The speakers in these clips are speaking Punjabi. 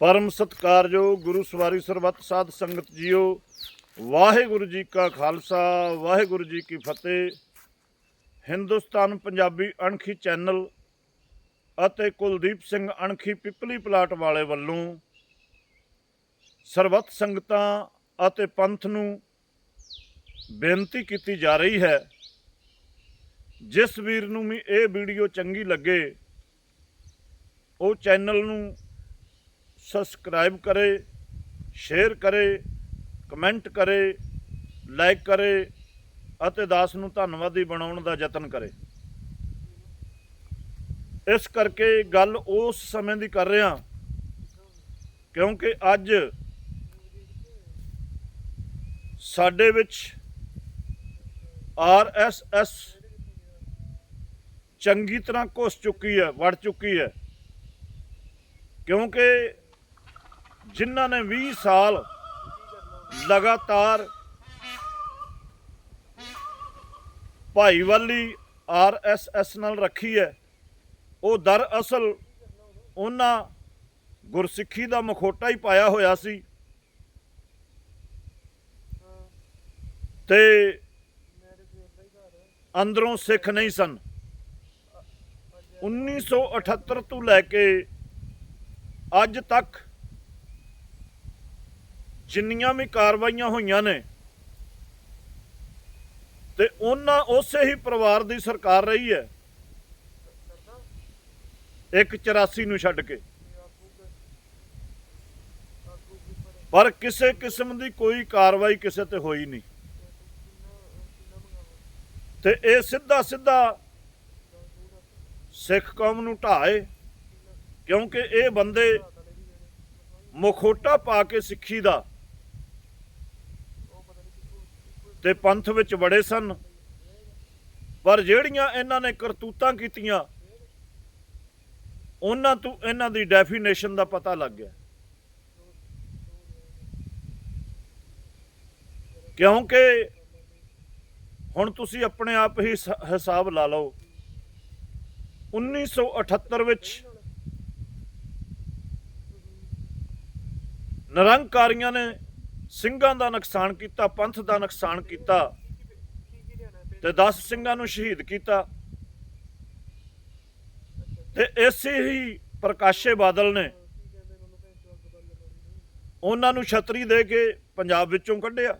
ਪਰਮ ਸਤਕਾਰਯੋਗ ਗੁਰੂ ਸਵਾਰੀ ਸਰਬੱਤ ਸਾਧ ਸੰਗਤ ਜੀਓ, ਵਾਹਿਗੁਰੂ ਜੀ ਕਾ ਖਾਲਸਾ, ਵਾਹਿਗੁਰੂ ਜੀ ਕੀ ਫਤਿਹ। ਹਿੰਦੁਸਤਾਨ ਪੰਜਾਬੀ ਅਣਖੀ ਚੈਨਲ ਅਤੇ ਕੁਲਦੀਪ ਸਿੰਘ ਅਣਖੀ ਪਿਪਲੀ ਪਲਾਟ ਵਾਲੇ ਵੱਲੋਂ ਸਰਬੱਤ ਸੰਗਤਾਂ ਅਤੇ ਪੰਥ ਨੂੰ ਬੇਨਤੀ ਕੀਤੀ ਜਾ ਰਹੀ ਹੈ, ਜਿਸ ਵੀਰ ਨੂੰ ਵੀ ਇਹ ਵੀਡੀਓ ਚੰਗੀ ਲੱਗੇ, ਉਹ ਚੈਨਲ ਨੂੰ ਸਬਸਕ੍ਰਾਈਬ ਕਰੇ ਸ਼ੇਅਰ ਕਰੇ ਕਮੈਂਟ ਕਰੇ ਲਾਈਕ ਕਰੇ ਅਤੇ ਦਾਸ ਨੂੰ ਧੰਨਵਾਦੀ ਬਣਾਉਣ ਦਾ ਯਤਨ ਕਰੇ। ਇਸ ਕਰਕੇ ਗੱਲ ਉਸ ਸਮੇਂ ਦੀ ਕਰ ਰਿਹਾ ਕਿਉਂਕਿ ਅੱਜ ਸਾਡੇ ਵਿੱਚ ਆਰ ਐਸ ਐਸ ਚੰਗੀ ਤਰ੍ਹਾਂ ਘੁਸ ਚੁੱਕੀ ਹੈ, ਵੜ ਚੁੱਕੀ ਹੈ। ਕਿਉਂਕਿ ਜਿਨ੍ਹਾਂ ਨੇ 20 ਸਾਲ ਲਗਾਤਾਰ ਭਾਈਵਾਲੀ ਆਰ ਐਸ ਐਸ ਨਾਲ ਰੱਖੀ ਹੈ, ਉਹ ਦਰਅਸਲ ਉਹਨਾਂ ਗੁਰਸਿੱਖੀ ਦਾ ਮਖੋਟਾ ਹੀ ਪਾਇਆ ਹੋਇਆ ਸੀ। ਤੇ ਅੰਦਰੋਂ ਸਿੱਖ ਨਹੀਂ ਸਨ। 1978 ਤੋਂ ਲੈ ਕੇ ਅੱਜ ਤੱਕ ਜਿੰਨੀਆਂ ਵੀ ਕਾਰਵਾਈਆਂ ਹੋਈਆਂ ਨੇ ਤੇ ਉਹਨਾਂ ਉਸੇ ਹੀ ਪਰਿਵਾਰ ਦੀ ਸਰਕਾਰ ਰਹੀ ਹੈ। ਇੱਕ 84 ਨੂੰ ਛੱਡ ਕੇ। ਪਰ ਕਿਸੇ ਕਿਸਮ ਦੀ ਕੋਈ ਕਾਰਵਾਈ ਕਿਸੇ ਤੇ ਹੋਈ ਨਹੀਂ। ਤੇ ਇਹ ਸਿੱਧਾ ਸਿੱਧਾ ਸਿੱਖ ਕੌਮ ਨੂੰ ਢਾਏ, ਕਿਉਂਕਿ ਇਹ ਬੰਦੇ ਮੁਖੋਟਾ ਪਾ ਕੇ ਸਿੱਖੀ ਦਾ ਤੇ ਪੰਥ ਵਿੱਚ ਵੜੇ ਸਨ। ਪਰ ਜਿਹੜੀਆਂ ਇਹਨਾਂ ਨੇ ਕਰਤੂਤਾਂ ਕੀਤੀਆਂ, ਉਹਨਾਂ ਤੋਂ ਇਹਨਾਂ ਦੀ ਡੈਫੀਨੇਸ਼ਨ ਦਾ ਪਤਾ ਲੱਗ ਗਿਆ। ਕਿਉਂਕਿ ਹੁਣ ਤੁਸੀਂ ਆਪਣੇ ਆਪ ਹੀ ਹਿਸਾਬ ਲਾ ਲਓ 1978 ਵਿੱਚ ਨਿਰੰਕਾਰੀਆਂ ਨੇ ਸਿੰਘਾਂ ਦਾ ਨੁਕਸਾਨ ਕੀਤਾ, ਪੰਥ ਦਾ ਨੁਕਸਾਨ ਕੀਤਾ ਤੇ 10 ਸਿੰਘਾਂ ਨੂੰ ਸ਼ਹੀਦ ਕੀਤਾ। ਤੇ ਇਸੇ ਹੀ ਪ੍ਰਕਾਸ਼ੇ ਬਾਦਲ ਨੇ ਉਹਨਾਂ ਨੂੰ ਛਤਰੀ ਦੇ ਕੇ ਪੰਜਾਬ ਵਿੱਚੋਂ ਕੱਢਿਆ।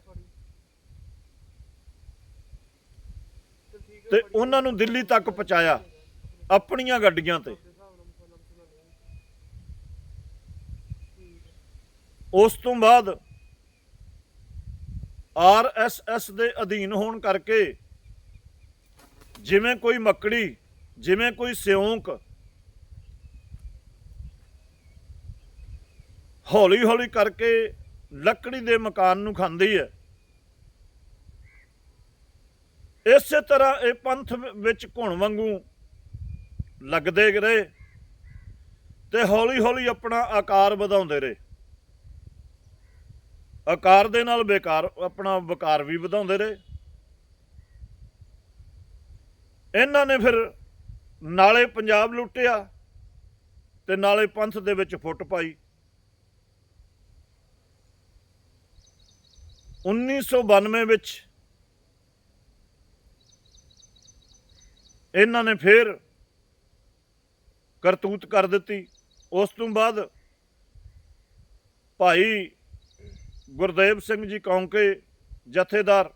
ਤੇ ਉਹਨਾਂ ਨੂੰ ਦਿੱਲੀ ਤੱਕ ਪਹੁੰਚਾਇਆ ਆਪਣੀਆਂ ਗੱਡੀਆਂ ਤੇ। ਉਸ ਤੋਂ ਬਾਅਦ ਆਰ ਐਸ ਐਸ ਦੇ ਅਧੀਨ ਹੋਣ ਕਰਕੇ ਜਿਵੇਂ ਕੋਈ ਮੱਕੜੀ, ਜਿਵੇਂ ਕੋਈ ਸਿਉਂਕ ਹੌਲੀ ਹੌਲੀ ਕਰਕੇ ਲੱਕੜੀ ਦੇ ਮਕਾਨ ਨੂੰ ਖਾਂਦੀ ਹੈ। ਇਸੇ ਤਰ੍ਹਾਂ ਇਹ ਪੰਥ ਵਿੱਚ ਘੁਣ ਵਾਂਗੂ ਲੱਗਦੇ ਰਹੇ ਤੇ ਹੌਲੀ ਹੌਲੀ ਆਪਣਾ ਆਕਾਰ ਵਧਾਉਂਦੇ ਰਹੇ। ਆਕਾਰ ਦੇ ਨਾਲ ਬੇਕਾਰ, ਆਪਣਾ ਵਕਾਰ ਵੀ ਵਧਾਉਂਦੇ ਰਹੇ। ਇਹਨਾਂ ਨੇ ਫਿਰ ਨਾਲੇ ਪੰਜਾਬ ਲੁੱਟਿਆ ਤੇ ਨਾਲੇ ਪੰਥ ਦੇ ਵਿੱਚ ਫੁੱਟ ਪਾਈ। 1992 ਵਿੱਚ ਇਹਨਾਂ ਨੇ ਫਿਰ ਕਰਤੂਤ ਕਰ ਦਿੱਤੀ। ਉਸ ਤੋਂ ਬਾਅਦ ਭਾਈ ਗੁਰਦੇਵ ਸਿੰਘ ਜੀ ਕੌਂਕੇ ਜਥੇਦਾਰ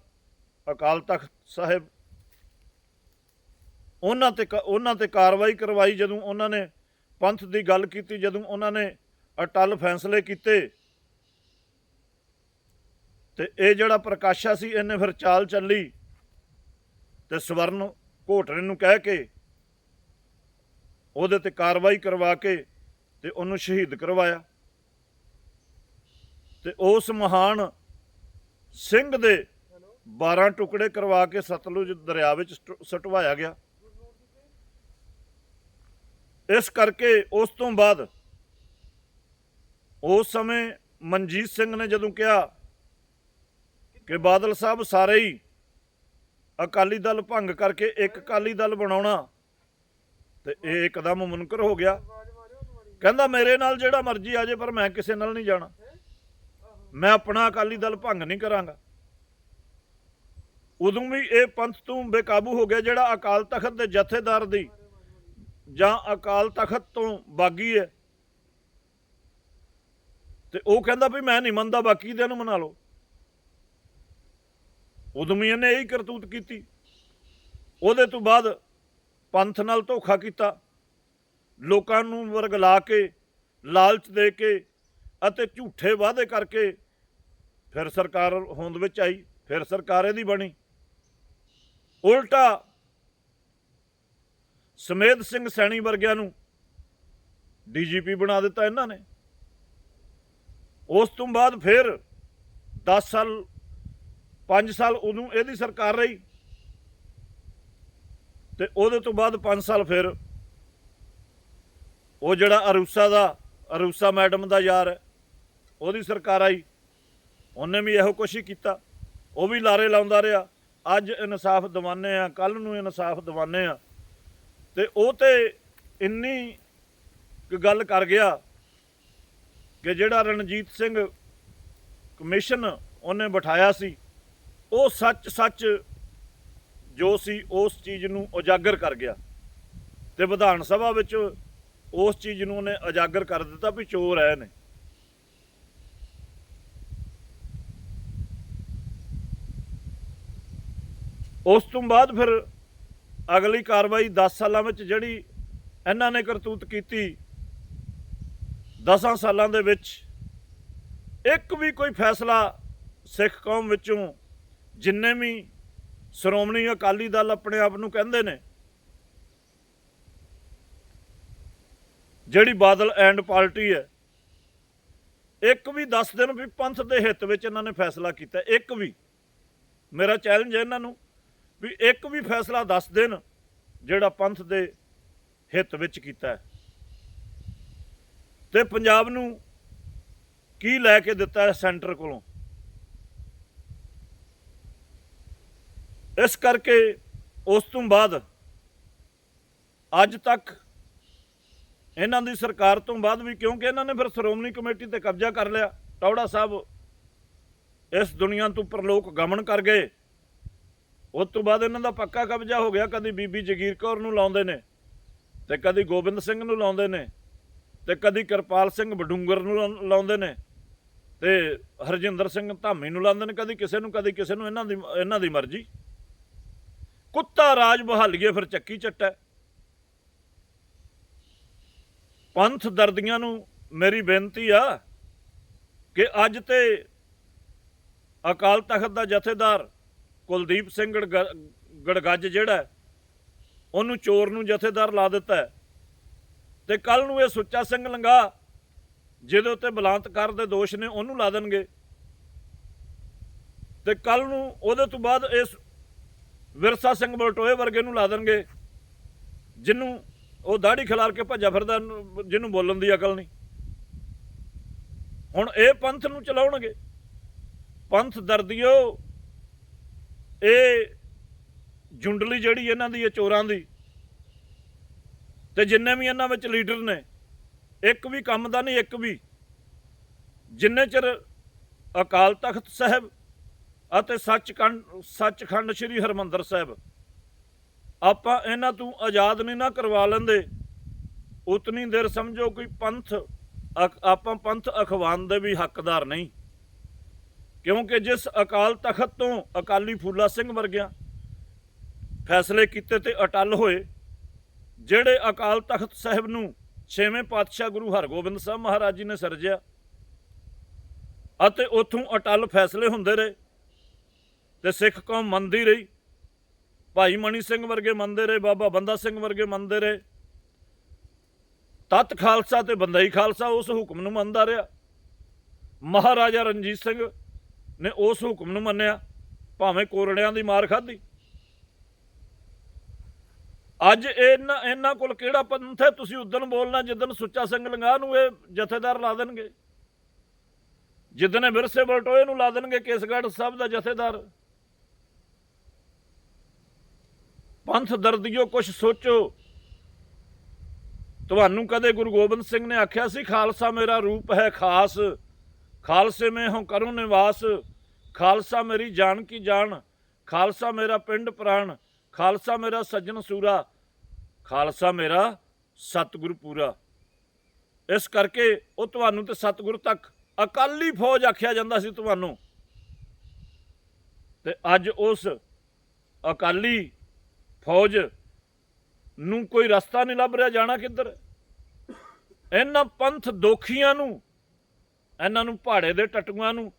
ਅਕਾਲ ਤਖਤ ਸਾਹਿਬ। ਉਹਨਾਂ ਤੇ ਕ- ਉਹਨਾਂ ਤੇ ਕਾਰਵਾਈ ਕਰਵਾਈ ਜਦੋਂ ਉਹਨਾਂ ਨੇ ਪੰਥ ਦੀ ਗੱਲ ਕੀਤੀ, ਜਦੋਂ ਉਹਨਾਂ ਨੇ ਅਟਲ ਫੈਸਲੇ ਕੀਤੇ। ਤੇ ਇਹ ਜਿਹੜਾ ਪ੍ਰਕਾਸ਼ਾ ਸੀ, ਇਹਨੇ ਫਿਰ ਚਾਲ ਚੱਲੀ ਤੇ ਸਵਰਨ ਘੋਟਰੇ ਨੂੰ ਕਹਿ ਕੇ ਉਹਦੇ ਤੇ ਕਾਰਵਾਈ ਕਰਵਾ ਕੇ ਤੇ ਉਹਨੂੰ ਸ਼ਹੀਦ ਕਰਵਾਇਆ। ਤੇ ਉਸ ਮਹਾਨ ਸਿੰਘ ਦੇ 12 ਟੁਕੜੇ ਕਰਵਾ ਕੇ ਸਤਲੁਜ ਦਰਿਆ ਵਿੱਚ ਸਟ- ਸਟਵਾਇਆ ਗਿਆ। ਇਸ ਕਰਕੇ ਉਸ ਤੋਂ ਬਾਅਦ ਉਸ ਸਮੇਂ ਮਨਜੀਤ ਸਿੰਘ ਨੇ ਜਦੋਂ ਕਿਹਾ ਕਿ ਬਾਦਲ ਸਾਹਿਬ ਸਾਰੇ ਹੀ ਅਕਾਲੀ ਦਲ ਭੰਗ ਕਰਕੇ ਇੱਕ ਅਕਾਲੀ ਦਲ ਬਣਾਉਣਾ, ਤੇ ਇਹ ਇੱਕਦਮ ਮੁਨਕਰ ਹੋ ਗਿਆ। ਕਹਿੰਦਾ, ਮੇਰੇ ਨਾਲ ਜਿਹੜਾ ਮਰਜ਼ੀ ਆ ਜੇ ਪਰ ਮੈਂ ਕਿਸੇ ਨਾਲ ਨਹੀਂ ਜਾਣਾ। ਮੈਂ ਆਪਣਾ ਅਕਾਲੀ ਦਲ ਭੰਗ ਨਹੀਂ ਕਰਾਂਗਾ। ਉਦੋਂ ਵੀ ਇਹ ਪੰਥ ਤੋਂ ਬੇਕਾਬੂ ਹੋ ਗਿਆ ਜਿਹੜਾ ਅਕਾਲ ਤਖਤ ਦੇ ਜਥੇਦਾਰ ਦੀ ਜਾਂ ਅਕਾਲ ਤਖਤ ਤੋਂ ਬਾਗੀ ਹੈ। ਤੇ ਉਹ ਕਹਿੰਦਾ ਵੀ ਮੈਂ ਨਹੀਂ ਮੰਨਦਾ, ਬਾਕੀ ਦਿਆਂ ਨੂੰ ਮਨਾ ਲਓ। ਉਦੋਂ ਵੀ ਇਹਨੇ ਇਹੀ ਕਰਤੂਤ ਕੀਤੀ। ਉਹਦੇ ਤੋਂ ਬਾਅਦ ਪੰਥ ਨਾਲ ਧੋਖਾ ਕੀਤਾ। ਲੋਕਾਂ ਨੂੰ ਵਰਗਲਾ ਕੇ, ਲਾਲਚ ਦੇ ਕੇ ਅਤੇ ਝੂਠੇ ਵਾਅਦੇ ਕਰਕੇ ਫਿਰ ਸਰਕਾਰ ਹੋਂਦ ਵਿੱਚ ਆਈ, ਫਿਰ ਸਰਕਾਰ ਇਹਦੀ ਬਣੀ। ਉਲਟਾ ਸਮੇਧ ਸਿੰਘ ਸੈਣੀ ਵਰਗਿਆਂ ਨੂੰ ਡੀਜੀਪੀ ਬਣਾ ਦਿੱਤਾ ਇਹਨਾਂ ਨੇ। ਉਸ ਤੋਂ ਬਾਅਦ ਫਿਰ 10 ਸਾਲ 5 ਸਾਲ ਉਹਨੂੰ ਇਹਦੀ ਸਰਕਾਰ ਰਹੀ। ਤੇ ਉਹਦੇ ਤੋਂ ਬਾਅਦ 5 ਸਾਲ ਫਿਰ ਉਹ ਜਿਹੜਾ ਅਰੂਸਾ ਦਾ, ਅਰੂਸਾ ਮੈਡਮ ਦਾ ਯਾਰ ਹੈ। ਉਹਦੀ ਸਰਕਾਰ ਆਈ। ਉਹਨੇ ਵੀ ਇਹੋ ਕੁਛ ਹੀ ਕੀਤਾ। ਉਹ ਵੀ ਲਾਰੇ ਲਾਉਂਦਾ ਰਿਹਾ। ਅੱਜ ਇਨਸਾਫ ਦਿਵਾਨੇ ਆ ਕੱਲ ਨੂੰ ਇਨਸਾਫ ਦਿਵਾਨੇ ਆ ਤੇ ਉਹ ਤੇ ਇੰਨੀ ਗੱਲ ਕਰ ਗਿਆ ਕਿ ਜਿਹੜਾ ਰਣਜੀਤ ਸਿੰਘ ਕਮਿਸ਼ਨ ਉਹਨੇ ਬਿਠਾਇਆ ਸੀ, ਉਹ ਸੱਚ ਸੱਚ ਜੋ ਸੀ ਉਸ ਚੀਜ਼ ਨੂੰ ਉਜਾਗਰ ਕਰ ਗਿਆ। ਤੇ ਵਿਧਾਨ ਸਭਾ ਵਿੱਚ ਉਸ ਚੀਜ਼ ਨੂੰ ਉਹਨੇ ਉਜਾਗਰ ਕਰ ਦਿੱਤਾ ਵੀ ਚੋਰ ਆਏ ਨੇ। ਉਸ ਤੋਂ ਬਾਅਦ ਫਿਰ ਅਗਲੀ ਕਾਰਵਾਈ 10 ਸਾਲਾਂ ਵਿੱਚ ਜਿਹੜੀ ਇਹਨਾਂ ਨੇ ਕਰਤੂਤ ਕੀਤੀ 10 ਸਾਲਾਂ ਦੇ ਵਿੱਚ ਇੱਕ ਵੀ ਕੋਈ ਫੈਸਲਾ ਸਿੱਖ ਕੌਮ ਵਿੱਚੋਂ ਜਿੰਨੇ ਵੀ ਸ਼੍ਰੋਮਣੀ ਅਕਾਲੀ ਦਲ ਆਪਣੇ ਆਪ ਨੂੰ ਕਹਿੰਦੇ ਨੇ, ਜਿਹੜੀ ਬਾਦਲ ਐਂਡ ਪਾਰਟੀ ਹੈ, ਇੱਕ ਵੀ ਦੱਸ ਦਿਨ ਵੀ ਪੰਥ ਦੇ ਹਿੱਤ ਵਿੱਚ ਇਹਨਾਂ ਨੇ ਫੈਸਲਾ ਕੀਤਾ, ਇੱਕ ਵੀ। ਮੇਰਾ ਚੈਲੰਜ ਹੈ ਇਹਨਾਂ ਨੂੰ ਵੀ ਇੱਕ ਵੀ ਫੈਸਲਾ ਦੱਸ ਦੇਣ ਜਿਹੜਾ ਪੰਥ ਦੇ ਹਿੱਤ ਵਿੱਚ ਕੀਤਾ ਹੈ। ਤੇ ਪੰਜਾਬ ਨੂੰ ਕੀ ਲੈ ਕੇ ਦਿੱਤਾ ਹੈ ਸੈਂਟਰ ਕੋਲੋਂ? ਇਸ ਕਰਕੇ ਉਸ ਤੋਂ ਬਾਅਦ ਅੱਜ ਤੱਕ ਇਹਨਾਂ ਦੀ ਸਰਕਾਰ ਤੋਂ ਬਾਅਦ ਵੀ ਕਿਉਂਕਿ ਇਹਨਾਂ ਨੇ ਫਿਰ ਸ਼੍ਰੋਮਣੀ ਕਮੇਟੀ ਤੇ ਕਬਜ਼ਾ ਕਰ ਲਿਆ, ਟੌੜਾ ਸਾਹਿਬ ਇਸ ਦੁਨੀਆ ਤੋਂ ਪਰਲੋਕ ਗਮਨ ਕਰ ਗਏ। ਉਸ ਤੋਂ ਬਾਅਦ ਇਹਨਾਂ ਦਾ ਪੱਕਾ ਕਬਜ਼ਾ ਹੋ ਗਿਆ। ਕਦੀ ਬੀਬੀ ਜਗੀਰ ਕੌਰ ਨੂੰ ਲਾਉਂਦੇ ਨੇ ਤੇ ਕਦੀ ਗੋਬਿੰਦ ਸਿੰਘ ਨੂੰ ਲਾਉਂਦੇ ਨੇ ਤੇ ਕਦੀ ਕਿਰਪਾਲ ਸਿੰਘ ਬਡੂੰਗਰ ਨੂੰ ਲਾ- ਲਾਉਂਦੇ ਨੇ ਤੇ ਹਰਜਿੰਦਰ ਸਿੰਘ ਧਾਮੀ ਨੂੰ ਲਾਉਂਦੇ ਨੇ ਕਦੀ ਕਿਸੇ ਨੂੰ, ਕਦੀ ਕਿਸੇ ਨੂੰ, ਇਹਨਾਂ ਦੀ ਇਹਨਾਂ ਦੀ ਮਰਜ਼ੀ। ਕੁੱਤਾ ਰਾਜ ਬਹਾਲੀਏ ਫਿਰ ਚੱਕੀ ਚੱਟਾ ਪੰਥ ਦਰਦੀਆਂ ਨੂੰ ਮੇਰੀ ਬੇਨਤੀ ਆ ਕਿ ਅੱਜ ਤੇ ਅਕਾਲ ਤਖਤ ਦਾ ਜਥੇਦਾਰ ਕੁਲਦੀਪ ਸਿੰਘ ਗੜਗ- ਗੜਗੱਜ ਜਿਹੜਾ ਉਹਨੂੰ ਚੋਰ ਨੂੰ ਜਥੇਦਾਰ ਲਾ ਦਿੱਤਾ ਹੈ। ਤੇ ਕੱਲ ਨੂੰ ਇਹ ਸੁੱਚਾ ਸਿੰਘ ਲੰਗਾ, ਜਿਹਦੇ ਉੱਤੇ ਬਲਾਂਤਕਾਰ ਦੇ ਦੋਸ਼ ਨੇ, ਉਹਨੂੰ ਲਾ ਦੇਣਗੇ। ਤੇ ਕੱਲ ਨੂੰ ਉਹਦੇ ਤੋਂ ਬਾਅਦ ਇਸ ਵਿਰਸਾ ਸਿੰਘ ਬਲਟੋਏ ਵਰਗੇ ਨੂੰ ਲਾ ਦੇਣਗੇ, ਜਿਹਨੂੰ ਉਹ ਦਾੜੀ ਖਿਲਾਰ ਕੇ ਭੱਜਾ ਫਿਰਦਾ, ਜਿਹਨੂੰ ਬੋਲਣ ਦੀ ਅਕਲ ਨਹੀਂ। ਹੁਣ ਇਹ ਪੰਥ ਨੂੰ ਚਲਾਉਣਗੇ। ਪੰਥ ਦਰਦੀਓ ਇਹ ਜੁੰਡਲੀ ਜਿਹੜੀ ਇਹਨਾਂ ਦੀ, ਇਹ ਚੋਰਾਂ ਦੀ। ਤੇ ਜਿੰਨੇ ਵੀ ਇਹਨਾਂ ਵਿੱਚ ਲੀਡਰ ਨੇ, ਇੱਕ ਵੀ ਕੰਮ ਦਾ ਨਹੀਂ, ਇੱਕ ਵੀ। ਜਿੰਨੇ ਚਿਰ ਅਕਾਲ ਤਖਤ ਸਾਹਿਬ ਅਤੇ ਸੱਚਖੰਡ ਸੱਚਖੰਡ ਸ੍ਰੀ ਹਰਮੰਦਰ ਸਾਹਿਬ, ਆਪਾਂ ਇਹਨਾਂ ਤੋਂ ਆਜ਼ਾਦ ਨਹੀਂ ਨਾ ਕਰਵਾ ਲੈਂਦੇ, ਉਤਨੀ ਦੇਰ ਸਮਝੋ ਕੋਈ ਪੰਥ ਅਕ- ਆਪਾਂ ਪੰਥ ਅਖਵਾਨ ਦੇ ਵੀ ਹੱਕਦਾਰ ਨਹੀਂ। ਕਿਉਂਕਿ ਜਿਸ ਅਕਾਲ ਤਖਤ ਤੋਂ ਅਕਾਲੀ ਫੂਲਾ ਸਿੰਘ ਵਰਗਿਆਂ ਫੈਸਲੇ ਕੀਤੇ ਤੇ ਅਟਲ ਹੋਏ, ਜਿਹੜੇ ਅਕਾਲ ਤਖਤ ਸਾਹਿਬ ਨੂੰ ਛੇਵੇਂ ਪਾਤਸ਼ਾਹ ਗੁਰੂ ਹਰਗੋਬਿੰਦ ਸਾਹਿਬ ਮਹਾਰਾਜ ਜੀ ਨੇ ਸਿਰਜਿਆ ਅਤੇ ਉਥੋਂ ਅਟਲ ਫੈਸਲੇ ਹੁੰਦੇ ਰਹੇ ਤੇ ਸਿੱਖ ਕੌਮ ਮੰਨਦੀ ਰਹੀ। ਭਾਈ ਮਣੀ ਸਿੰਘ ਵਰਗੇ ਮੰਨਦੇ ਰਹੇ, ਬਾਬਾ ਬੰਦਾ ਸਿੰਘ ਵਰਗੇ ਮੰਨਦੇ ਰਹੇ। ਤਤ ਖਾਲਸਾ ਤੇ ਬੰਦਾਈ ਖਾਲਸਾ ਉਸ ਹੁਕਮ ਨੂੰ ਮੰਨਦਾ ਰਿਹਾ। ਮਹਾਰਾਜਾ ਰਣਜੀਤ ਸਿੰਘ ਨੇ ਉਸ ਹੁਕਮ ਨੂੰ ਮੰਨਿਆ, ਭਾਵੇਂ ਕੋਰੜਿਆਂ ਦੀ ਮਾਰ ਖਾਧੀ। ਅੱਜ ਇਹਨਾਂ ਇਹਨਾਂ ਕੋਲ ਕਿਹੜਾ ਪੰਥ ਹੈ? ਤੁਸੀਂ ਉਦੋਂ ਬੋਲਣਾ ਜਿੱਦਣ ਸੁੱਚਾ ਸਿੰਘ ਲੰਗਾ ਨੂੰ ਇਹ ਜਥੇਦਾਰ ਲਾ ਦੇਣਗੇ। ਜਿੱਦਣ ਵਿਰਸੇ ਬਲਟੋਏ ਨੂੰ ਲਾ ਦੇਣਗੇ, ਕੇਸਗੜ੍ਹ ਸਾਹਿਬ ਦਾ ਜਥੇਦਾਰ। ਪੰਥ ਦਰਦੀਓ ਕੁਝ ਸੋਚੋ। ਤੁਹਾਨੂੰ ਕਦੇ ਗੁਰੂ ਗੋਬਿੰਦ ਸਿੰਘ ਨੇ ਆਖਿਆ ਸੀ, ਖਾਲਸਾ ਮੇਰਾ ਰੂਪ ਹੈ ਖਾਸ। ਖਾਲਸੇ ਮੈਂ ਹਉ ਕਰੂੰ ਨਿਵਾਸ, ਖਾਲਸਾ ਮੇਰੀ ਜਾਨ ਕੀ ਜਾਨ, ਖਾਲਸਾ ਮੇਰਾ ਪਿੰਡ ਪ੍ਰਾਣ, ਖਾਲਸਾ ਮੇਰਾ ਸੱਜਣ ਸੂਰਾ, ਖਾਲਸਾ ਮੇਰਾ ਸਤਿਗੁਰ ਪੂਰਾ। ਇਸ ਕਰਕੇ ਉਹ ਤੁਹਾਨੂੰ ਤੇ ਸਤਿਗੁਰ ਤੱਕ ਅਕਾਲੀ ਫੌਜ ਆਖਿਆ ਜਾਂਦਾ ਸੀ ਤੁਹਾਨੂੰ। ਤੇ ਅੱਜ ਉਸ ਅਕਾਲੀ ਫੌਜ ਨੂੰ ਕੋਈ ਰਸਤਾ ਨਹੀਂ ਲੱਭ ਰਿਹਾ, ਜਾਣਾ ਕਿੱਧਰ? ਇਹਨਾਂ ਪੰਥ ਦੋਖੀਆਂ ਨੂੰ ਇਹਨਾਂ ਨੂੰ ਪਹਾੜੇ ਦੇ ਟਟੂਆਂ ਨੂੰ,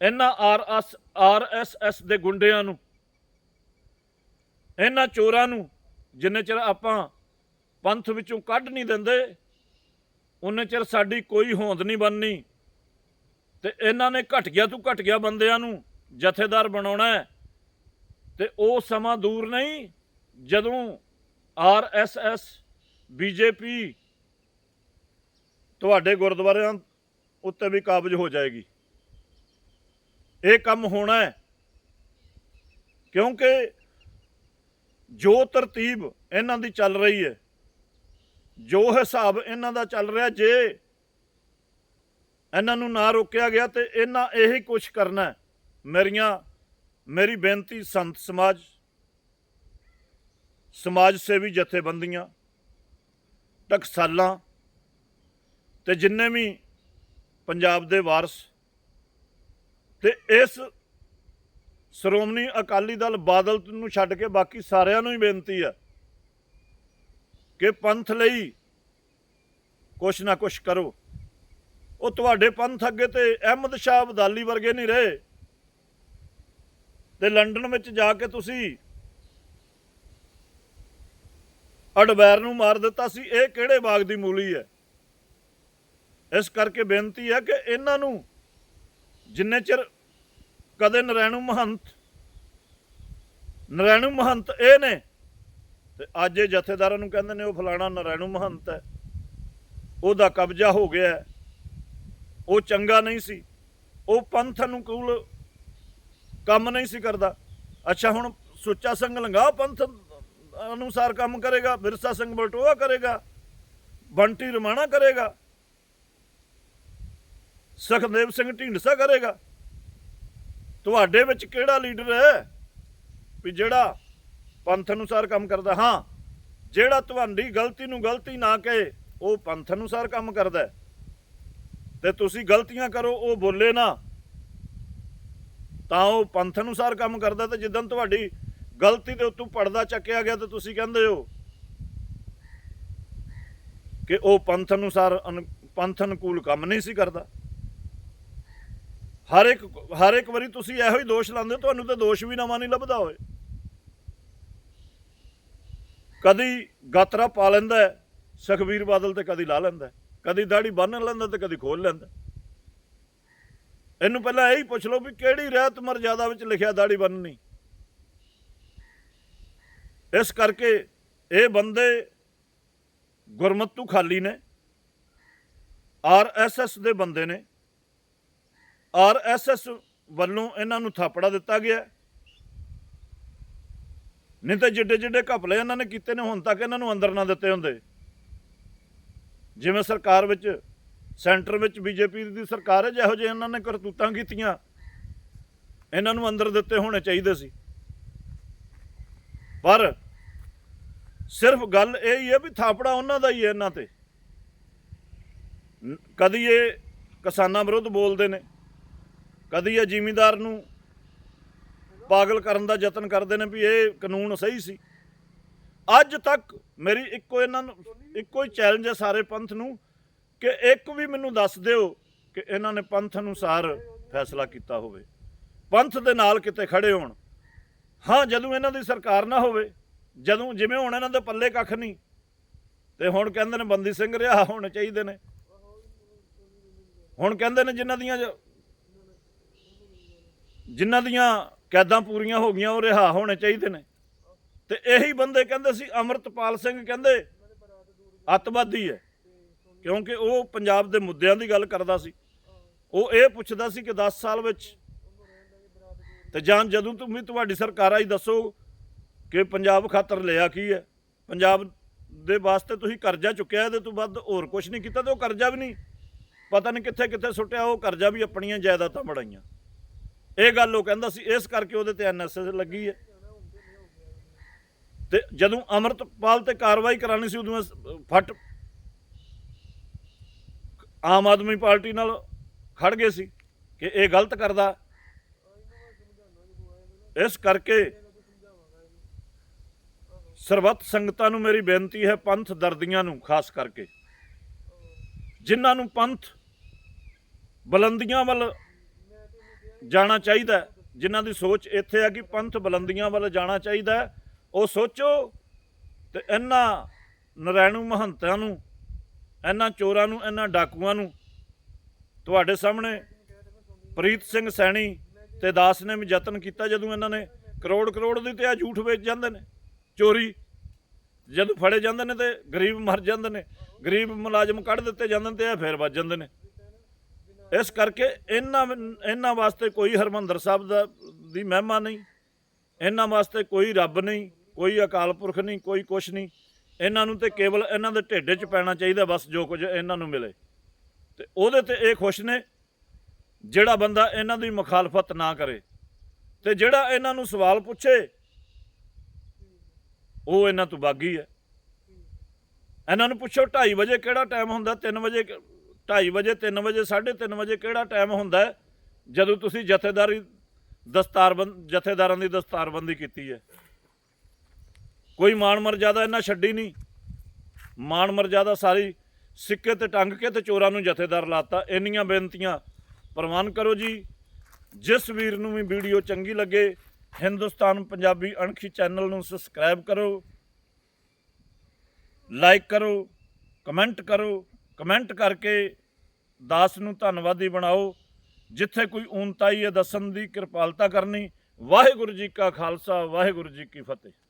ਇਹਨਾਂ R S R S S ਦੇ ਗੁੰਡਿਆਂ ਨੂੰ, ਇਹਨਾਂ ਚੋਰਾਂ ਨੂੰ ਜਿੰਨੇ ਚਿਰ ਆਪਾਂ ਪੰਥ ਵਿੱਚੋਂ ਕੱਢ ਨਹੀਂ ਦਿੰਦੇ ਉਹਨੇ ਚਿਰ ਸਾਡੀ ਕੋਈ ਹੋਂਦ ਨਹੀਂ ਬਣਨੀ। ਤੇ ਇਹਨਾਂ ਨੇ ਘਟ ਤੋਂ ਤੂੰ ਬੰਦਿਆਂ ਨੂੰ ਜਥੇਦਾਰ ਬਣਾਉਣਾ ਹੈ। ਤੇ ਉਹ ਸਮਾਂ ਦੂਰ ਨਹੀਂ, ਜਦੋਂ ਆਰ ਐਸ ਐਸ ਬੀਜੇਪੀ ਤੁਹਾਡੇ ਗੁਰਦੁਆਰਿਆਂ ਉੱਤੇ ਵੀ ਕਾਬਜ ਹੋ ਜਾਏਗੀ। ਇਹ ਕੰਮ ਹੋਣਾ ਹੈ। ਕਿਉਂਕਿ ਜੋ ਤਰਤੀਬ ਇਹਨਾਂ ਦੀ ਚੱਲ ਰਹੀ ਹੈ, ਜੋ ਹਿਸਾਬ ਇਹਨਾਂ ਦਾ ਚੱਲ ਰਿਹਾ, ਜੇ ਇਹਨਾਂ ਨੂੰ ਨਾ ਰੋਕਿਆ ਗਿਆ ਤੇ ਇਹਨਾਂ ਇਹੀ ਕੁਝ ਕਰਨਾ ਮੇਰੀਆਂ, ਮੇਰੀ ਬੇਨਤੀ ਸੰਤ ਸਮਾਜ ਸਮਾਜ ਸੇਵੀ ਜਥੇਬੰਦੀਆਂ, ਟਕਸਾਲਾਂ ਤੇ ਜਿੰਨੇ ਵੀ ਪੰਜਾਬ ਦੇ ਵਾਰਸ। ਤੇ ਇਸ ਸ਼੍ਰੋਮਣੀ ਅਕਾਲੀ ਦਲ ਬਾਦਲ ਨੂੰ ਛੱਡ ਕੇ ਬਾਕੀ ਸਾਰਿਆਂ ਨੂੰ ਹੀ ਬੇਨਤੀ ਹੈ ਕਿ ਪੰਥ ਲਈ ਕੁਛ ਨਾ ਕੁਛ ਕਰੋ। ਉਹ ਤੁਹਾਡੇ ਪੰਥ ਅੱਗੇ ਤੇ ਅਹਿਮਦ ਸ਼ਾਹ ਅਬਦਾਲੀ ਵਰਗੇ ਨਹੀਂ ਰਹੇ। ਤੇ ਲੰਡਨ ਵਿੱਚ ਜਾ ਕੇ ਤੁਸੀਂ ਅਡਵੈਰ ਨੂੰ ਮਾਰ ਦਿੱਤਾ ਸੀ। ਇਹ ਕਿਹੜੇ ਬਾਗ ਦੀ ਮੂਲੀ ਹੈ? ਇਸ ਕਰਕੇ ਬੇਨਤੀ ਹੈ ਕਿ ਇਹਨਾਂ ਨੂੰ ਜਿੰਨੇ ਚਿਰ ਕਦੇ ਨਰੈਣੂ ਮਹੰਤ ਨਰੈਣੂ ਮਹੰਤ ਇਹ ਨੇ, ਤੇ ਅੱਜ ਇਹ ਜਥੇਦਾਰਾਂ ਨੂੰ ਕਹਿੰਦੇ ਨੇ ਉਹ ਫਲਾਣਾ ਨਰੈਣੂ ਮਹੰਤ ਹੈ, ਉਹਦਾ ਕਬਜ਼ਾ ਹੋ ਗਿਆ ਉਹ ਚੰਗਾ ਨਹੀਂ ਸੀ, ਉਹ ਪੰਥ ਨੂੰ ਅਨੁਕੂਲ ਕੰਮ ਨਹੀਂ ਸੀ ਕਰਦਾ। ਅੱਛਾ, ਹੁਣ ਸੁੱਚਾ ਸਿੰਘ ਲੰਗਾ ਪੰਥ ਅਨੁਸਾਰ ਕੰਮ ਕਰੇਗਾ, ਬਿਰਸਾ ਸਿੰਘ ਬਲਟੋਆ ਕਰੇਗਾ, ਬੰਟੀ ਰਮਾਣਾ ਕਰੇਗਾ ਸੁਖਦੇਵ ਸਿੰਘ ਢੀਂਡਸਾ ਕਰੇਗਾ। ਤੁਹਾਡੇ ਵਿੱਚ ਕਿਹੜਾ ਲੀਡਰ ਹੈ? ਵੀ ਜਿਹੜਾ ਪੰਥ ਅਨੁਸਾਰ ਕੰਮ ਕਰਦਾ? ਹਾਂ, ਜਿਹੜਾ ਤੁਹਾਡੀ ਗਲਤੀ ਨੂੰ ਗਲਤੀ ਨਾ ਕਹੇ, ਉਹ ਪੰਥ ਅਨੁਸਾਰ ਕੰਮ ਕਰਦਾ ਹੈ। ਤੇ ਤੁਸੀਂ ਗਲਤੀਆਂ ਕਰੋ, ਉਹ ਬੋਲੇ ਨਾ। ਤਾਂ ਉਹ ਪੰਥ ਅਨੁਸਾਰ ਕੰਮ ਕਰਦਾ ਤੇ ਜਿੱਦਨ ਤੁਹਾਡੀ ਗਲਤੀ ਦੇ ਉੱਤੋਂ ਪਰਦਾ ਚੱਕਿਆ ਗਿਆ ਤੇ ਤੁਸੀਂ ਕਹਿੰਦੇ ਹੋ ਕਿ ਉਹ ਪੰਥ ਅਨੁਸਾਰ ਅਨੁ- ਪੰਥ ਅਨੁਕੂਲ ਕੰਮ ਨਹੀਂ ਸੀ ਕਰਦਾ। ਹਰ ਇੱਕ ਹਰ ਇੱਕ ਵਾਰੀ ਤੁਸੀਂ ਇਹੋ ਹੀ ਦੋਸ਼ ਲਾਉਂਦੇ ਹੋ, ਤੁਹਾਨੂੰ ਤਾਂ ਦੋਸ਼ ਵੀ ਨਵਾਂ ਨਹੀਂ ਲੱਭਦਾ ਹੋਏ ਕਦੀ ਗਾਤਰਾ ਪਾ ਲੈਂਦਾ ਹੈ, ਸੁਖਬੀਰ ਬਾਦਲ ਤੇ ਕਦੀ ਲਾ ਲੈਂਦਾ ਕਦੀ ਦਾੜੀ ਬੰਨ ਲੈਂਦਾ ਤੇ ਕਦੀ ਖੋਲ ਲੈਂਦਾ ਇਹਨੂੰ ਪਹਿਲਾਂ ਇਹ ਹੀ ਪੁੱਛ ਲਓ ਵੀ ਕਿਹੜੀ ਰਹਿਤ ਮਰਜ਼ਾਦਾ ਵਿੱਚ ਲਿਖਿਆ ਦਾੜੀ ਬੰਨਣੀ ਇਸ ਕਰਕੇ ਇਹ ਬੰਦੇ ਗੁਰਮਤੂ ਖਾਲੀ ਨੇ ਆਰਐਸਐਸ ਦੇ ਬੰਦੇ ਨੇ। ਆਰਐਸਐਸ ਵੱਲੋਂ ਇਹਨਾਂ ਨੂੰ ਥਾਪੜਾ ਦਿੱਤਾ ਗਿਆ। ਨਹੀਂ ਤਾਂ ਜਿੱਡੇ ਜਿੱਡੇ ਘਪਲੇ ਇਹਨਾਂ ਨੇ ਕੀਤੇ ਨੇ, ਹੁਣ ਤੱਕ ਇਹਨਾਂ ਨੂੰ ਅੰਦਰ ਨਾ ਦਿੱਤੇ ਹੁੰਦੇ। ਜਿਵੇਂ ਸਰਕਾਰ ਵਿੱਚ, ਸੈਂਟਰ ਵਿੱਚ ਬੀਜੇਪੀ ਦੀ ਸਰਕਾਰ ਹੈ, ਜਿਹੋ ਜਿਹੇ ਇਹਨਾਂ ਨੇ ਕਰਤੂਤਾਂ ਕੀਤੀਆਂ, ਇਹਨਾਂ ਨੂੰ ਅੰਦਰ ਦਿੱਤੇ ਹੋਣੇ ਚਾਹੀਦੇ ਸੀ। ਪਰ ਸਿਰਫ ਗੱਲ ਇਹ ਹੀ ਹੈ ਵੀ ਥਾਪੜਾ ਉਹਨਾਂ ਦਾ ਹੀ ਹੈ ਇਹਨਾਂ ਤੇ। ਕਦੀ ਇਹ ਕਿਸਾਨਾਂ ਵਿਰੁੱਧ ਬੋਲਦੇ ਨੇ। ਕਦੀ ਇਹ ਜ਼ਿਮੀਂਦਾਰ ਨੂੰ ਪਾਗਲ ਕਰਨ ਦਾ ਯਤਨ ਕਰਦੇ ਨੇ ਵੀ ਇਹ ਕਾਨੂੰਨ ਸਹੀ ਸੀ। ਅੱਜ ਤੱਕ ਮੇਰੀ ਇੱਕੋ ਇਹਨਾਂ ਨੂੰ, ਇੱਕੋ ਹੀ ਚੈਲੰਜ ਹੈ ਸਾਰੇ ਪੰਥ ਨੂੰ ਕਿ ਇੱਕ ਵੀ ਮੈਨੂੰ ਦੱਸ ਦਿਓ ਕਿ ਇਹਨਾਂ ਨੇ ਪੰਥ ਅਨੁਸਾਰ ਫੈਸਲਾ ਕੀਤਾ ਹੋਵੇ। ਪੰਥ ਦੇ ਨਾਲ ਕਿਤੇ ਖੜੇ ਹੋਣ। ਹਾਂ, ਜਦੋਂ ਇਹਨਾਂ ਦੀ ਸਰਕਾਰ ਨਾ ਹੋਵੇ, ਜਦੋਂ ਜਿਵੇਂ ਹੁਣ ਇਹਨਾਂ ਦੇ ਪੱਲੇ ਕੱਖ ਨਹੀਂ, ਤੇ ਹੁਣ ਕਹਿੰਦੇ ਨੇ ਬੰਦੀ ਸਿੰਘ ਰਿਹਾ ਹੋਣੇ ਚਾਹੀਦੇ ਨੇ। ਹੁਣ ਕਹਿੰਦੇ ਨੇ ਜਿਨ੍ਹਾਂ ਦੀਆਂ ਜਿਨ੍ਹਾਂ ਦੀਆਂ ਕੈਦਾਂ ਪੂਰੀਆਂ ਹੋ ਗਈਆਂ ਉਹ ਰਿਹਾ ਹੋਣੇ ਚਾਹੀਦੇ ਨੇ। ਤੇ ਇਹੀ ਬੰਦੇ ਕਹਿੰਦੇ ਸੀ, ਅਮਰਤਪਾਲ ਸਿੰਘ ਕਹਿੰਦੇ, ਅੱਤਵਾਦੀ ਹੈ। ਕਿਉਂਕਿ ਉਹ ਪੰਜਾਬ ਦੇ ਮੁੱਦਿਆਂ ਦੀ ਗੱਲ ਕਰਦਾ ਸੀ। ਉਹ ਇਹ ਪੁੱਛਦਾ ਸੀ ਕਿ 10 ਸਾਲ ਵਿੱਚ ਤੇ ਜਾਂ ਜਦੋਂ ਤੁਸੀਂ ਤੁਹਾਡੀ ਸਰਕਾਰ ਆਈ ਦੱਸੋ ਕਿ ਪੰਜਾਬ ਖਾਤਰ ਲਿਆ ਕੀ ਹੈ? ਪੰਜਾਬ ਦੇ ਵਾਸਤੇ ਤੁਸੀਂ ਕਰਜ਼ਾ ਚੁੱਕਿਆ, ਇਹਦੇ ਤੋਂ ਵੱਧ ਹੋਰ ਕੁਝ ਨਹੀਂ ਕੀਤਾ ਤੇ ਉਹ ਕਰਜ਼ਾ ਵੀ ਨਹੀਂ। ਪਤਾ ਨਹੀਂ ਕਿੱਥੇ ਕਿੱਥੇ ਸੁੱਟਿਆ, ਉਹ ਕਰਜ਼ਾ ਵੀ ਆਪਣੀਆਂ ਜਾਇਦਾਦਾਂ ਬਣਾਈਆਂ। ਇਹ ਗੱਲ ਉਹ ਕਹਿੰਦਾ ਸੀ, ਇਸ ਕਰਕੇ ਉਹਦੇ ਤੇ ਐਨਐਸਐਸ ਲੱਗੀ ਹੈ। ਤੇ ਜਦੋਂ ਅਮਰਤਪਾਲ ਤੇ ਕਾਰਵਾਈ ਕਰਾਣੀ ਸੀ, ਉਦੋਂ ਇਹ ਫਟ ਆਮ ਆਦਮੀ ਪਾਰਟੀ ਨਾਲ ਖੜ ਗਏ ਸੀ ਕਿ ਇਹ ਗਲਤ ਕਰਦਾ। ਇਸ ਕਰਕੇ ਸਰਬੱਤ ਸੰਗਤਾਂ ਨੂੰ ਮੇਰੀ ਬੇਨਤੀ ਹੈ, ਪੰਥ ਦਰਦੀਆਂ ਨੂੰ ਖਾਸ ਕਰਕੇ, ਜਿਨ੍ਹਾਂ ਨੂੰ ਪੰਥ ਬੁਲੰਦੀਆਂ ਵੱਲ ਜਾਣਾ ਚਾਹੀਦਾ ਹੈ, ਜਿਨ੍ਹਾਂ ਦੀ ਸੋਚ ਇੱਥੇ ਹੈ ਕਿ ਪੰਥ ਬੁਲੰਦੀਆਂ ਵੱਲ ਜਾਣਾ ਚਾਹੀਦਾ ਉਹ ਸੋਚੋ ਤੇ ਇਹਨਾਂ ਨਰੈਣੂ ਮਹੰਤਾਂ ਨੂੰ ਇਹਨਾਂ ਚੋਰਾਂ ਨੂੰ ਇਹਨਾਂ ਡਾਕੂਆਂ ਨੂੰ ਤੁਹਾਡੇ ਸਾਹਮਣੇ ਪ੍ਰੀਤ ਸਿੰਘ ਸੈਣੀ ਤੇ ਦਾਸ ਨੇ ਵੀ ਯਤਨ ਕੀਤਾ ਜਦੋਂ ਇਹਨਾਂ ਨੇ ਕਰੋੜ ਕਰੋੜ ਦੀ ਤੇ ਆ ਝੂਠ ਵੇਚ ਜਾਂਦੇ ਨੇ ਚੋਰੀ ਜਦੋਂ ਫੜੇ ਜਾਂਦੇ ਨੇ ਤੇ ਗਰੀਬ ਮਰ ਜਾਂਦੇ ਨੇ ਗਰੀਬ ਮੁਲਾਜ਼ਮ ਕੱਢ ਦਿੱਤੇ ਜਾਂਦੇ ਨੇ ਤੇ ਇਹ ਫੇਰ ਵੱਜ ਜਾਂਦੇ ਨੇ। ਇਸ ਕਰਕੇ ਇਹਨਾਂ ਇਹਨਾਂ ਵਾਸਤੇ ਕੋਈ ਹਰਮੰਦਰ ਸਾਹਿਬ ਦਾ ਦੀ ਮਹਿਮਾ ਨਹੀਂ। ਇਹਨਾਂ ਵਾਸਤੇ ਕੋਈ ਰੱਬ ਨਹੀਂ, ਕੋਈ ਅਕਾਲ ਪੁਰਖ ਨਹੀਂ, ਕੋਈ ਕੁਛ ਨਹੀਂ। ਇਹਨਾਂ ਨੂੰ ਤੇ ਕੇਵਲ ਇਹਨਾਂ ਦੇ ਢਿੱਡ 'ਚ ਪੈਣਾ ਚਾਹੀਦਾ, ਬਸ ਜੋ ਕੁਝ ਇਹਨਾਂ ਨੂੰ ਮਿਲੇ। ਤੇ ਉਹਦੇ ਤੇ ਇਹ ਖੁਸ਼ ਨੇ, ਜਿਹੜਾ ਬੰਦਾ ਇਹਨਾਂ ਦੀ ਮੁਖਾਲਫਤ ਨਾ ਕਰੇ ਤੇ ਜਿਹੜਾ ਇਹਨਾਂ ਨੂੰ ਸਵਾਲ ਪੁੱਛੇ, ਉਹ ਇਹਨਾਂ ਤੋਂ ਬਾਗੀ ਹੈ। ਇਹਨਾਂ ਨੂੰ ਪੁੱਛੋ 2:30 ਵਜੇ ਕਿਹੜਾ ਟਾਈਮ ਹੁੰਦਾ? 3 ਵਜੇ 2:30 ਵਜੇ 3 ਵਜੇ 3:30 ਵਜੇ ਕਿਹੜਾ ਟਾਈਮ ਹੁੰਦਾ ਹੈ? ਜਦੋਂ ਤੁਸੀਂ ਜਥੇਦਾਰੀ ਦਸਤਾਰਬੰਦ ਜਥੇਦਾਰਾਂ ਦੀ ਦਸਤਾਰਬੰਦੀ ਕੀਤੀ ਹੈ। ਕੋਈ ਮਾਣ ਮਰਜ਼ਾਦਾ ਇਹਨਾਂ ਛੱਡੀ ਨਹੀਂ। ਮਾਣ ਮਰਜ਼ਾਦਾ ਸਾਰੀ ਸਿੱਕੇ ਤੇ ਟੰਗ ਕੇ ਤੇ ਚੋਰਾਂ ਨੂੰ ਜਥੇਦਾਰ ਲਾਤਾ। ਇੰਨੀਆਂ ਬੇਨਤੀਆਂ ਪ੍ਰਵਾਨ ਕਰੋ ਜੀ। ਜਿਸ ਵੀਰ ਨੂੰ ਵੀ ਵੀਡੀਓ ਚੰਗੀ ਲੱਗੇ, ਹਿੰਦੁਸਤਾਨ ਪੰਜਾਬੀ ਅਣਖੀ ਚੈਨਲ ਨੂੰ ਸਬਸਕ੍ਰਾਈਬ ਕਰੋ। ਲਾਈਕ ਕਰੋ ਕਮੈਂਟ ਕਰੋ। ਕਮੈਂਟ ਕਰਕੇ ਦਾਸ ਨੂੰ ਧੰਨਵਾਦੀ ਬਣਾਓ। ਜਿੱਥੇ ਕੋਈ ਊਨਤਾਈ ਹੈ, ਦੱਸਣ ਦੀ ਕਿਰਪਾਲਤਾ ਕਰਨੀ। ਵਾਹਿਗੁਰੂ ਜੀ ਕਾ ਖਾਲਸਾ, ਵਾਹਿਗੁਰੂ ਜੀ ਕੀ ਫਤਿਹ।